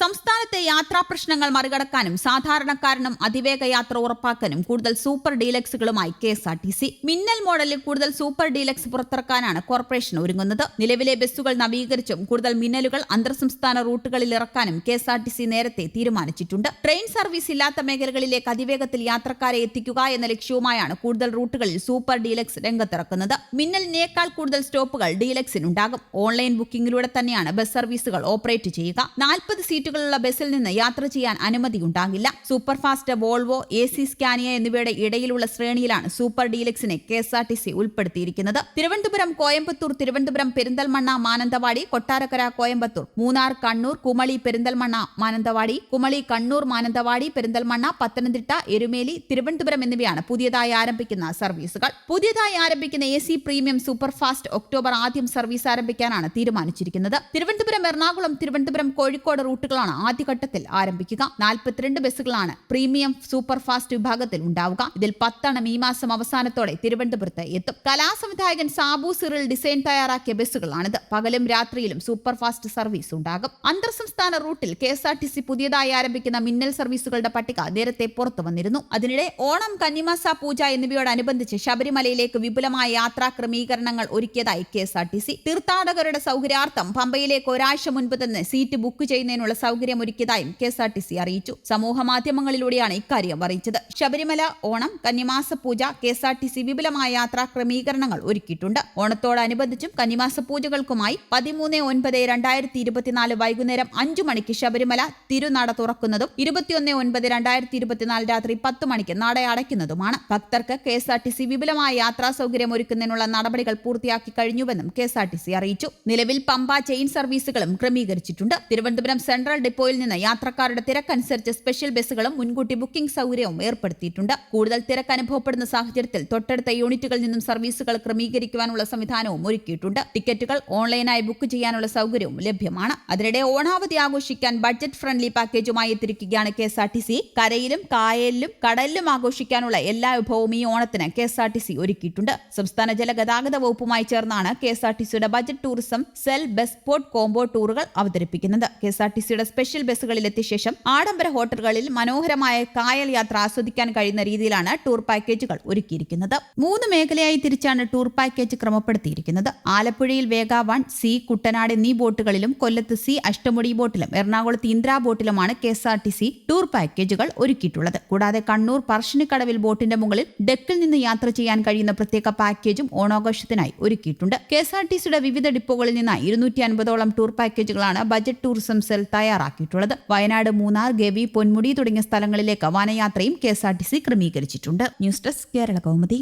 സംസ്ഥാനത്തെ യാത്രാ പ്രശ്നങ്ങൾ മറികടക്കാനും സാധാരണക്കാരനും അതിവേഗ യാത്ര ഉറപ്പാക്കാനും കൂടുതൽ super ഡീലക്സുകളുമായി K S R T C. Minnal മോഡലിൽ കൂടുതൽ സൂപ്പർ ഡീലക്സ് പുറത്തിറക്കാനാണ് കോർപ്പറേഷൻ ഒരുങ്ങുന്നത്. നിലവിലെ ബസ്സുകൾ നവീകരിച്ചും കൂടുതൽ മിന്നലുകൾ അന്തർ സംസ്ഥാന റൂട്ടുകളിൽ ഇറക്കാനും K S R T C നേരത്തെ തീരുമാനിച്ചിട്ടുണ്ട്. ട്രെയിൻ സർവീസ് ഇല്ലാത്ത മേഖലകളിലേക്ക് അതിവേഗത്തിൽ യാത്രക്കാരെ എത്തിക്കുക എന്ന ലക്ഷ്യവുമായാണ് കൂടുതൽ റൂട്ടുകളിൽ സൂപ്പർ ഡീലക്സ് രംഗത്തിറക്കുന്നത്. മിന്നലിനേക്കാൾ കൂടുതൽ സ്റ്റോപ്പുകൾ ഡീലക്സിനുണ്ടാകും. ഓൺലൈൻ ബുക്കിംഗിലൂടെ തന്നെയാണ് ബസ് സർവീസുകൾ ഓപ്പറേറ്റ് ചെയ്യുക. നാൽപ്പത് സീറ്റുകളുള്ള ബസ്സിൽ നിന്ന് യാത്ര ചെയ്യാൻ അനുമതിയുണ്ടാകില്ല super fast Volvo A C Scania എന്നിവയുടെ ഇടയിലുള്ള ശ്രേണിയിലാണ് super ഡീലക്സിനെ K S R T C ഉൾപ്പെടുത്തിയിരിക്കുന്നത്. തിരുവനന്തപുരം കോയമ്പത്തൂർ തിരുവനന്തപുരം പെരിന്തൽമണ്ണ മാനന്തവാടി കൊട്ടാരക്കര കോയമ്പത്തൂർ മൂന്നാർ കണ്ണൂർ കുമളി പെരിന്തൽമണ്ണ മാനന്തവാടി കുമളി കണ്ണൂർ മാനന്തവാടി പെരിന്തൽമണ്ണ പത്തനംതിട്ട എരുമേലി തിരുവനന്തപുരം എന്നിവയാണ് പുതിയതായി ആരംഭിക്കുന്ന സർവീസുകൾ. പുതിയതായി ആരംഭിക്കുന്ന A C premium super fast October ആദ്യം സർവീസ് ആരംഭിക്കാനാണ് തീരുമാനിച്ചിരിക്കുന്നത്. തിരുവനന്തപുരം എറണാകുളം തിരുവനന്തപുരം കോഴിക്കോട് റൂട്ടുകളാണ് ആദ്യഘട്ടത്തിൽ ആരംഭിക്കുക. നാൽപ്പത്തിരണ്ട് ബസ്സുകളാണ് പ്രീമിയം സൂപ്പർ ഫാസ്റ്റ് വിഭാഗത്തിൽ ഉണ്ടാവുക. ഇതിൽ പത്തെണ്ണം ഈ മാസം അവസാനത്തോടെ തിരുവനന്തപുരത്ത് എത്തും. കലാസംവിധായകൻ സാബു സിറിൽ ഡിസൈൻ തയ്യാറാക്കിയ ബസ്സുകളാണിത്. പകലും രാത്രിയിലും സൂപ്പർ ഫാസ്റ്റ് സർവീസ് ഉണ്ടാകും. അന്തർ സംസ്ഥാന റൂട്ടിൽ K S R T C പുതിയതായി ആരംഭിക്കുന്ന മിന്നൽ സർവീസുകളുടെ പട്ടിക നേരത്തെ പുറത്തു വന്നിരുന്നു. അതിനിടെ ഓണം കന്നിമാസ പൂജ എന്നിവയോടനുബന്ധിച്ച് ശബരിമലയിലേക്ക് വിപുലമായ യാത്രാ ക്രമീകരണങ്ങൾ ഒരുക്കിയതായി K S R T C. തീർത്ഥാടകരുടെ സൗകര്യാർത്ഥം പമ്പയിലേക്ക് ഒരാഴ്ച മുൻപ് തന്നെ സീറ്റ് ബുക്ക് ചെയ്യുന്നതിനുള്ള സൗകര്യമൊരുക്കിയതായും K S R T C അറിയിച്ചു. സമൂഹ മാധ്യമങ്ങളിലൂടെയാണ് ഇക്കാര്യം അറിയിച്ചത്. ശബരിമല ഓണം കന്നിമാസ പൂജ K S R T C വിപുലമായ യാത്രാ ക്രമീകരണങ്ങൾ ഒരുക്കിയിട്ടുണ്ട്. ഓണത്തോടനുബന്ധിച്ചും കന്നിമാസ പൂജകൾക്കുമായി പതിമൂന്ന് ഒൻപത് രണ്ടായിരത്തി ഇരുപത്തിനാല് വൈകുന്നേരം അഞ്ചു മണിക്ക് ശബരിമല തിരുനട തുറക്കുന്നതും ഇരുപത്തിയൊന്ന് ഒൻപത് രണ്ടായിരത്തി ഇരുപത്തിനാല് രാത്രി പത്ത് മണിക്ക് നട അടയ്ക്കുന്നതുമാണ്. ഭക്തർക്ക് K S R T C വിപുലമായ യാത്രാ സൗകര്യം ഒരുക്കുന്നതിനുള്ള നടപടികൾ പൂർത്തിയാക്കി കഴിഞ്ഞുവെന്നും K S R T C അറിയിച്ചു. നിലവിൽ പമ്പ ചെയിൻ സർവീസുകളും ക്രമീകരിച്ചിട്ടുണ്ട്. തിരുവനന്തപുരം സെൻട്രൽ ഡിപ്പോയിൽ നിന്ന് യാത്രക്കാരുടെ തിരക്കനുസരിച്ച് സ്പെഷ്യൽ ബസ്സുകളും മുൻകൂട്ടി ബുക്കിംഗ് സൗകര്യവും ഏർപ്പെടുത്തിയിട്ടുണ്ട്. കൂടുതൽ തിരക്ക് അനുഭവപ്പെടുന്ന സാഹചര്യത്തിൽ തൊട്ടടുത്ത യൂണിറ്റുകളിൽ നിന്നും സർവീസുകൾ ക്രമീകരിക്കുവാനുള്ള സംവിധാനവും ഒരുക്കിയിട്ടുണ്ട്. ടിക്കറ്റുകൾ ഓൺലൈനായി ബുക്ക് ചെയ്യാനുള്ള സൗകര്യവും ലഭ്യമാണ്. അതിനിടെ ഓണാവധി ആഘോഷിക്കാൻ ബഡ്ജറ്റ് ഫ്രണ്ട്ലി പാക്കേജുമായി എത്തിരിക്കുകയാണ് K S R T C. കരയിലും കായലിലും കടലിലും ആഘോഷിക്കാനുള്ള എല്ലാ വിഭവവും ഈ ഓണത്തിന് K S R T C ഒരുക്കിയിട്ടുണ്ട്. സംസ്ഥാന ജലഗതാഗത വകുപ്പുമായി ചേർന്നാണ് കെ എസ് ആർ ടി സിയുടെ budget tourism cell bus port combo ടൂറുകൾ അവതരിപ്പിക്കുന്നത്. കെ എസ് ആർ ടി സിയുടെ സ്പെഷ്യൽ ബസ്സുകളിലെത്തിയ ശേഷം ആഡംബര ഹോട്ടലുകളിൽ മനോഹരമായ കായൽ യാത്ര ആസ്വദിക്കാൻ കഴിയുന്ന രീതിയിലാണ് ടൂർ പാക്കേജുകൾ ഒരുക്കിയിരിക്കുന്നത്. മൂന്ന് മേഖലയായി തിരിച്ചാണ് ടൂർ പാക്കേജ് ക്രമപ്പെടുത്തിയിരിക്കുന്നത്. ആലപ്പുഴയിൽ വേഗ വൺ സി കുട്ടനാട് എന്നീ ബോട്ടുകളിലും കൊല്ലത്ത് സി അഷ്ടമുടി ബോട്ടിലും എറണാകുളത്ത് Indra ബോട്ടിലുമാണ് K S R T C tour പാക്കേജുകൾ ഒരുക്കിയിട്ടുള്ളത്. കൂടാതെ കണ്ണൂർ പറശ്ശിനിക്കടവിൽ ബോട്ടിന്റെ മുകളിൽ ഡെക്കിൽ നിന്ന് യാത്ര ചെയ്യാൻ കഴിയുന്ന പ്രത്യേക പാക്കേജും ഓണാഘോഷത്തിനായി ഒരുക്കിയിട്ടുണ്ട്. കെ എസ് ആർ ടി സിയുടെ വിവിധ ഡിപ്പോകളിൽ നിന്ന് ഇരുന്നൂറ്റി അൻപതോളം ടൂർ പാക്കേജുകളാണ് ബജറ്റ് ടൂറിസം സെൽ തയ്യാറാക്കിയിട്ടുള്ളത്. വയനാട് മൂന്നാർ ഗവി പൊന്മുടി തുടങ്ങിയ സ്ഥലങ്ങളിലേക്ക് വനയാത്രയും K S R T C ക്രമീകരിച്ചിട്ടുണ്ട്. News desk Kerala Kaumudi.